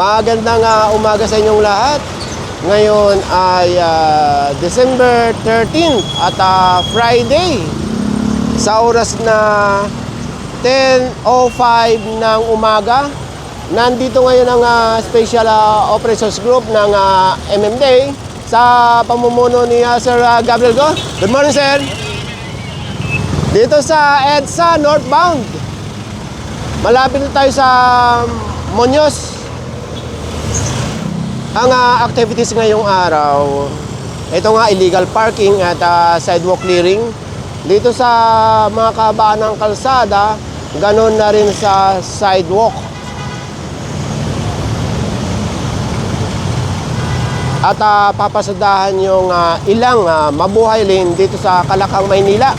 Magandang ah, umaga sa inyong lahat. Ngayon ay ah, December 13 at ah, Friday. Sa oras na 10.05 ng umaga, nandito ngayon ang ah, Special ah, Operations Group ng ah, MMDA sa pamumuno ni ah, Sir ah, Gabriel Go. Good morning, sir. Dito sa EDSA northbound. Malapit na tayo sa Muñoz. Ang ah, activities ngayong araw, ito nga illegal parking at ah, sidewalk clearing. Dito sa mga kabaan ng kalsada, ganun na rin sa sidewalk. At ah, papasadahan yung ah, ilang ah, mabuhay lane dito sa Kalakang, Maynila.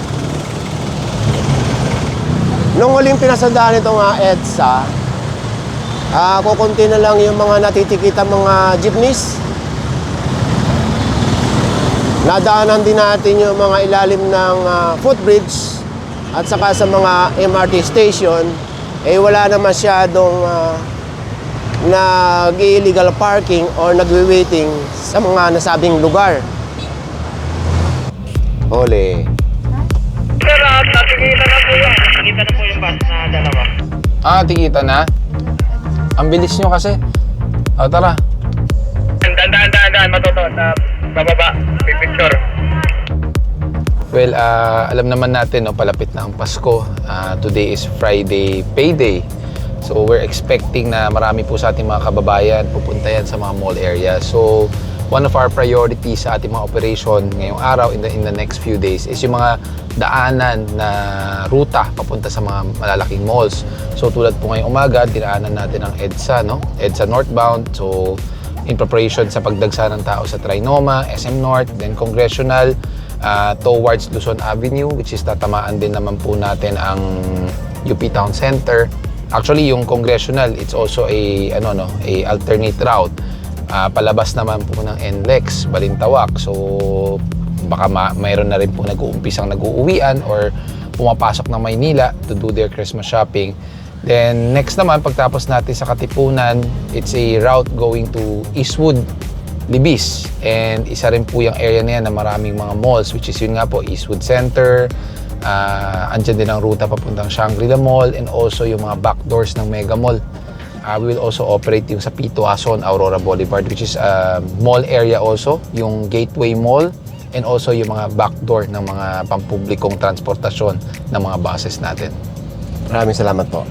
Nung huling pinasadahan itong uh, EDSA, ah kukunti na lang yung mga natitikita mga jeepneys. Nadaanan din natin yung mga ilalim ng ah, footbridge at saka sa mga MRT station, eh wala na masyadong uh, nag-illegal parking or nagwi-waiting sa mga nasabing lugar. Ole. Sir, uh, natigita na po yung, natigita na po yung bus na dalawa. Ah, tikita na. Ang bilis nyo kasi. O, tara. Daan, daan, daan, daan, matuto, sa bababa, picture. Well, ah, alam naman natin, no, palapit na ang Pasko. Ah, today is Friday payday. So, we're expecting na marami po sa ating mga kababayan pupunta yan sa mga mall area. So, one of our priorities sa ating mga operation ngayong araw in the, in the next few days is yung mga daanan na ruta papunta sa mga malalaking malls. So, tulad po ngayong umaga, dinaanan natin ang EDSA, no? EDSA northbound. So, in preparation sa pagdagsa ng tao sa Trinoma, SM North, then Congressional, uh, towards Luzon Avenue, which is tatamaan din naman po natin ang UP Town Center. Actually, yung Congressional, it's also a ano no, a alternate route. Ah, palabas naman po ng NLEX, Balintawak. So, baka ma- mayroon na rin po nag-uumpisang nag-uuwian or pumapasok ng Maynila to do their Christmas shopping. Then, next naman, pagtapos natin sa Katipunan, it's a route going to Eastwood, Libis. And isa rin po yung area na yan na maraming mga malls, which is yun nga po, Eastwood Center, uh, andyan din ang ruta papuntang Shangri-La Mall, and also yung mga back doors ng Mega Mall. Uh, we will also operate yung sa Pito Ason, Aurora Boulevard, which is a mall area also, yung Gateway Mall, and also yung mga back door ng mga pampublikong transportasyon ng mga buses natin. Maraming salamat po.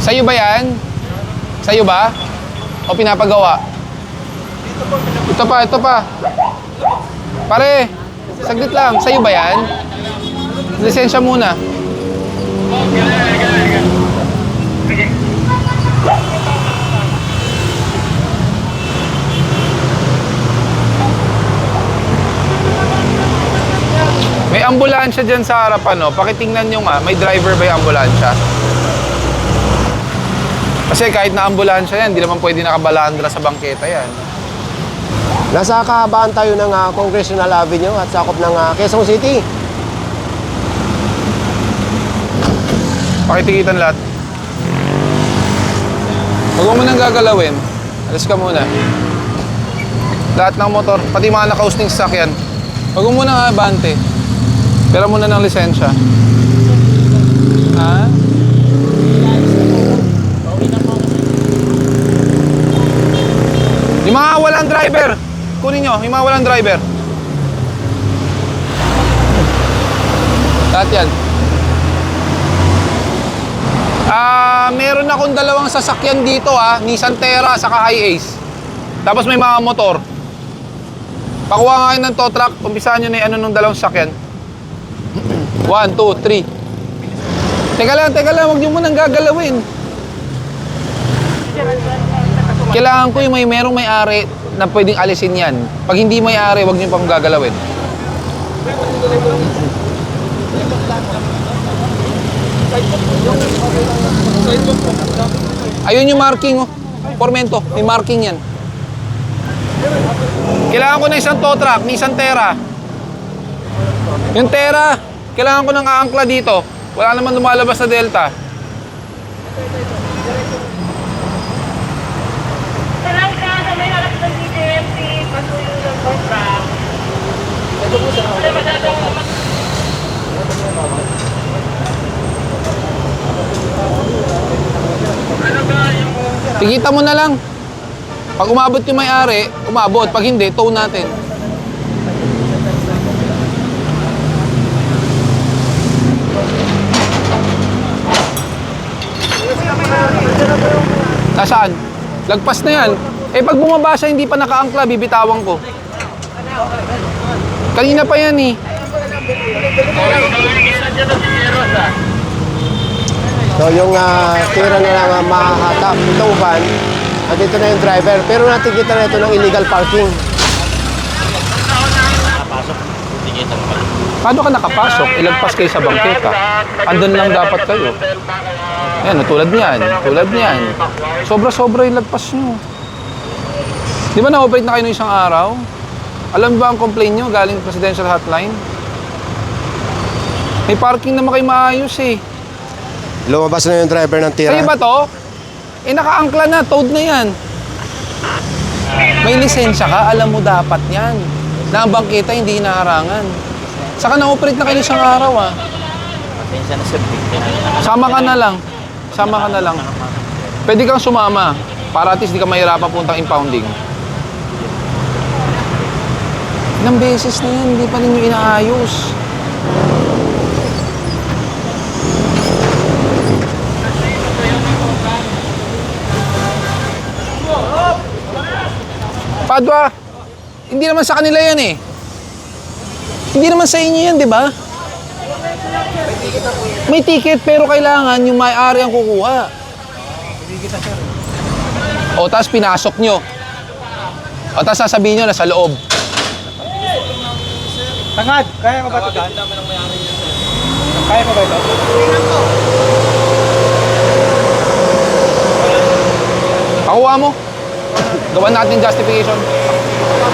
Sa'yo ba yan? Sa'yo ba? O pinapagawa? Ito pa, ito pa. Pare, saglit lang. Sa'yo ba yan? Lisensya muna. May ambulansya dyan sa harapan, no? Pakitingnan nyo nga, may driver ba yung ambulansya? Kasi kahit na ambulansya yan, hindi naman pwede nakabalandra sa bangketa yan. Nasa kahabaan tayo ng ah, Congressional Avenue at sakop ng ah, Quezon City. Pakitikitan lahat. Huwag mo munang gagalawin. Alis ka muna. Lahat ng motor, pati mga nakausting sasakyan. Huwag mo muna nga bante. Pera muna ng lisensya. Ha? Yung mga walang driver, kunin nyo, yung mga walang driver. Lahat yan. Ah, meron akong dalawang sasakyan dito ah, Nissan Terra saka Hi-Ace. Tapos may mga motor. Pakuha nga ng tow truck, umpisahan nyo na yung ano ng dalawang sasakyan. One, two, three. Teka lang, teka lang, huwag nyo munang gagalawin. Kailangan ko yung may merong may-ari na pwedeng alisin yan. Pag hindi may-ari, huwag nyo pang gagalawin. Ayun yung marking, oh. Formento, may marking yan. Kailangan ko na isang tow truck, Nissan Terra. Yung Terra, kailangan ko ng aangkla dito. Wala naman lumalabas na Delta. Sarang ka sa may harap ng DJMC, pasuyo ng kontra. Tigita mo na lang. Pag umabot yung may-ari, umabot. Pag hindi, tow natin. Nasaan? Lagpas na yan. Eh pag bumaba siya, hindi pa nakaangkla, bibitawan ko. Kanina pa yan eh. So yung uh, tira na lang uh, mahahatap itong van, andito na yung driver. Pero natikita na ito ng illegal parking. Paano ka nakapasok? Ilagpas kayo sa bangketa. Andun lang dapat kayo. Yan, tulad niyan. Tulad niyan. Sobra-sobra yung lagpas nyo. Di ba na-operate na kayo ng isang araw? Alam ba ang complaint nyo galing presidential hotline? May parking naman kayo maayos eh. Lumabas na yung driver ng tira. Sa'yo ba to? Eh nakaangkla na, towed na yan. May lisensya ka, alam mo dapat yan. Na ang bangketa hindi inaharangan. Saka na-operate na kayo isang araw ah. Sama ka na lang. Sama ka na lang. Pwede kang sumama para at least di ka mahirapan puntang impounding. Ilang beses na yan, hindi pa ninyo inaayos. Padua, hindi naman sa kanila yan eh. Hindi naman sa inyo yan, di ba? May ticket pero kailangan yung may-ari ang kukuha. O tapos pinasok nyo. O tapos sasabihin nyo na sa loob. Tangad, kaya mo ba ito dyan? Kaya mo ba ito? Pakuha mo. Gawan natin justification. Ano?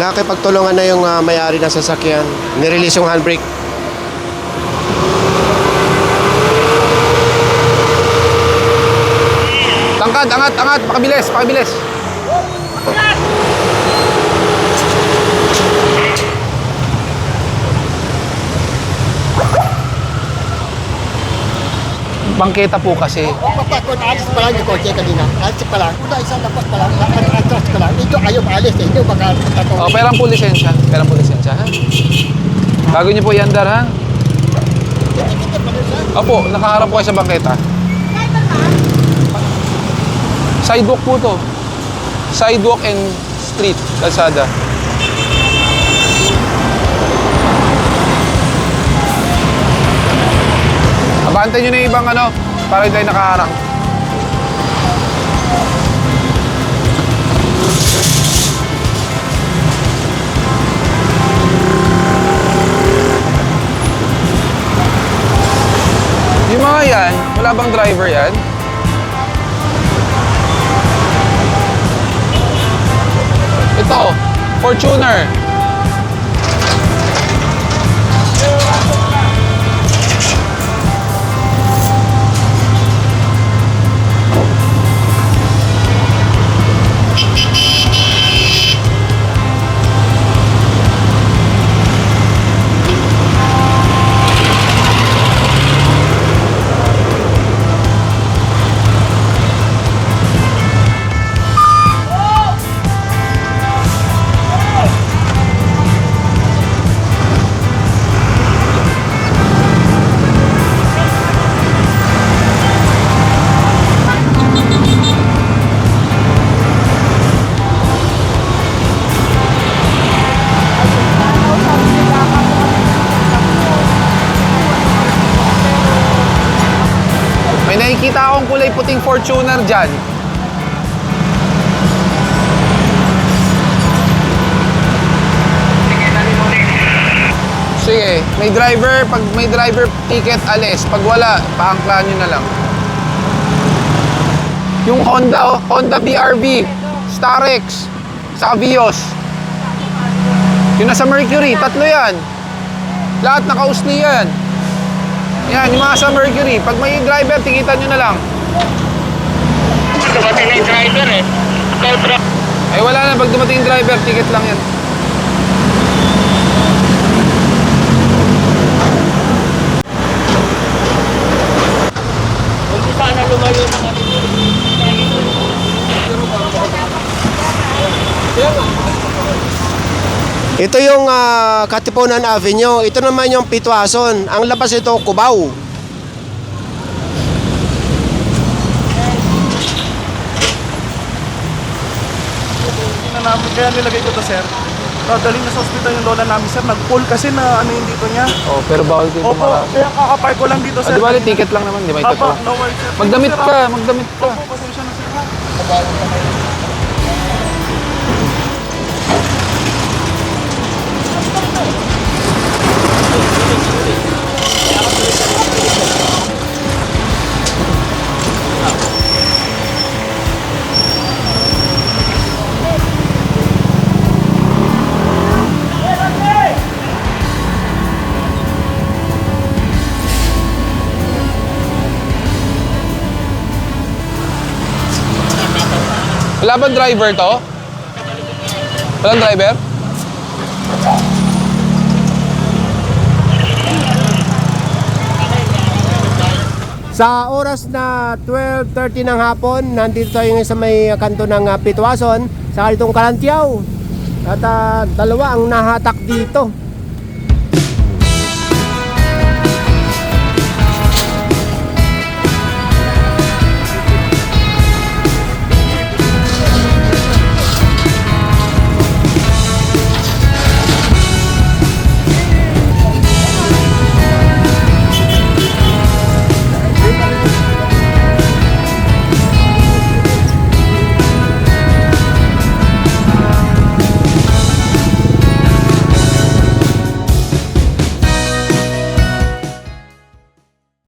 Nakipagtulungan na yung uh, may-ari ng sasakyan. Nirelease yung handbrake. Tangkad, angat, angat. Pakabilis, pakabilis. Bangketa po kasi. Papakot, alis pa lang yung kotse kanina. Alis pa lang. Una, isang lapas pa lang. Atras pa lang. Ito ayaw maalis eh. Hindi baka tato. O, perang po lisensya. Perang po lisensya, ha? Bago niyo po iandar, ha? Opo, nakaharap po kayo sa bangketa. Sidewalk po to. Sidewalk and street, kalsada. Abante nyo na yung ibang ano, para hindi tayo nakaharang. Yung mga yan, wala bang driver yan? Ito, Fortuner. May nakikita akong kulay puting Fortuner dyan. Sige, may driver, pag may driver ticket, alis. Pag wala, paangklaan nyo na lang. Yung Honda, Honda BRV, Starex. Saka Vios. Yung nasa Mercury, tatlo yan. Lahat naka-usli yan. Yan, yung mga sa Mercury. Pag may driver, tikitan nyo na lang. Dumating na yung driver eh. Ay wala na, pag dumating yung driver, ticket lang yan. Huwag mo sana lumayo ng ano. Ito yung ah, Katipunan Avenue. Ito naman yung Pitwason. Ang labas ito, Cubao. na namin, kaya nilagay ko to sir. Dadaling na sa ospital yung lola namin sir. Nag-pull kasi na ano yung dito niya. Oh, pero bawal din Opo, tumarap. kaya kakapark ko lang dito Ah, sir. di ba, ticket lang naman, di ba? Ito Apa, no worries sir. Magdamit Sir, ah. ka, magdamit ka. Opo, pasensya na sir. ha? Wala bang driver to? Walang driver? Sa oras na 12.30 ng hapon, nandito tayo ngayon sa may kanto ng uh, Pitwason, sa itong Kalantiaw. At ah, dalawa ang nahatak dito.